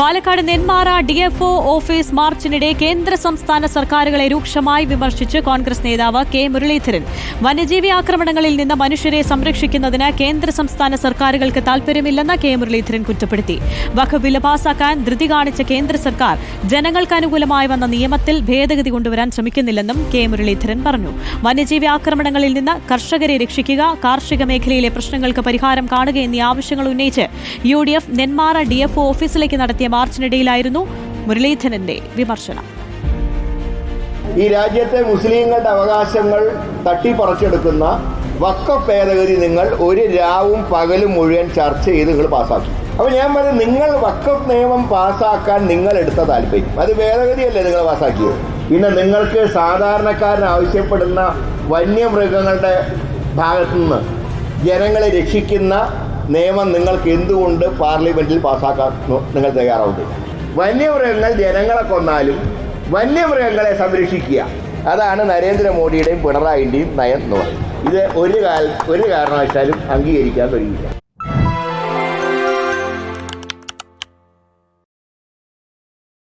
Palakkad Nenmara DFO office മാർച്ചിനിടെ കേന്ദ്ര സംസ്ഥാന സർക്കാരുകളെ രൂക്ഷമായി വിമർശിച്ച് കോൺഗ്രസ് നേതാവ് കെ മുരളീധരൻ. വന്യജീവി ആക്രമണങ്ങളിൽ നിന്ന് മനുഷ്യരെ സംരക്ഷിക്കുന്നതിന് കേന്ദ്ര സംസ്ഥാന സർക്കാരുകൾക്ക് താൽപര്യമില്ലെന്ന് കെ മുരളീധരൻ കുറ്റപ്പെടുത്തി. വഖഫ് ബില്ല് പാസാക്കാൻ ധൃതി കാണിച്ച കേന്ദ്ര സർക്കാർ ജനങ്ങൾക്ക് അനുകൂലമായി വന്ന നിയമത്തിൽ ഭേദഗതി കൊണ്ടുവരാൻ ശ്രമിക്കുന്നില്ലെന്നും കെ മുരളീധരൻ പറഞ്ഞു. വന്യജീവി ആക്രമണങ്ങളിൽ നിന്ന് കർഷകരെ രക്ഷിക്കുക കാർഷിക മേഖലയിലെ പ്രശ്നങ്ങൾക്ക് പരിഹാരം കാണുക എന്നീ ആവശ്യങ്ങൾ ഉന്നയിച്ച് U D F Nenmara DFO ഓഫീസിലേക്ക് നടത്തിയ മാർച്ചിനിടയിലായിരുന്നു മുരളീധരന്റെ വിമർശനം. ഈ രാജ്യത്തെ മുസ്ലിങ്ങളുടെ അവകാശങ്ങൾ തട്ടിപ്പറിച്ചെടുക്കുന്ന വക്കഫ് ഭേദഗതി നിങ്ങൾ ഒരു രാവും പകലും മുഴുവൻ ചർച്ച ചെയ്ത് നിങ്ങൾ പാസ്സാക്കി. അപ്പോൾ ഞാൻ പറയും നിങ്ങൾ വക്കഫ് നിയമം പാസ്സാക്കാൻ നിങ്ങൾ എടുത്ത താല്പര്യം. അത് ഭേദഗതിയല്ലേ നിങ്ങൾ പാസ്സാക്കിയത്? പിന്നെ നിങ്ങൾക്ക് സാധാരണക്കാരൻ ആവശ്യപ്പെടുന്ന വന്യമൃഗങ്ങളുടെ ഭാഗത്തുനിന്ന് ജനങ്ങളെ രക്ഷിക്കുന്ന നിയമം നിങ്ങൾക്ക് എന്തുകൊണ്ട് പാർലമെന്റിൽ പാസ്സാക്കാൻ നിങ്ങൾ തയ്യാറാവുന്നത്? വന്യമൃഗങ്ങൾ ജനങ്ങളെ കൊന്നാലും വന്യമൃഗങ്ങളെ സംരക്ഷിക്കുക. അതാണ് നരേന്ദ്രമോദിയുടെയും പിണറായിന്റെയും നയം എന്ന് പറയുന്നത്. ഇത് ഒരു കാല ഒരു കാരണവശാലും അംഗീകരിക്കാൻ കഴിയില്ല.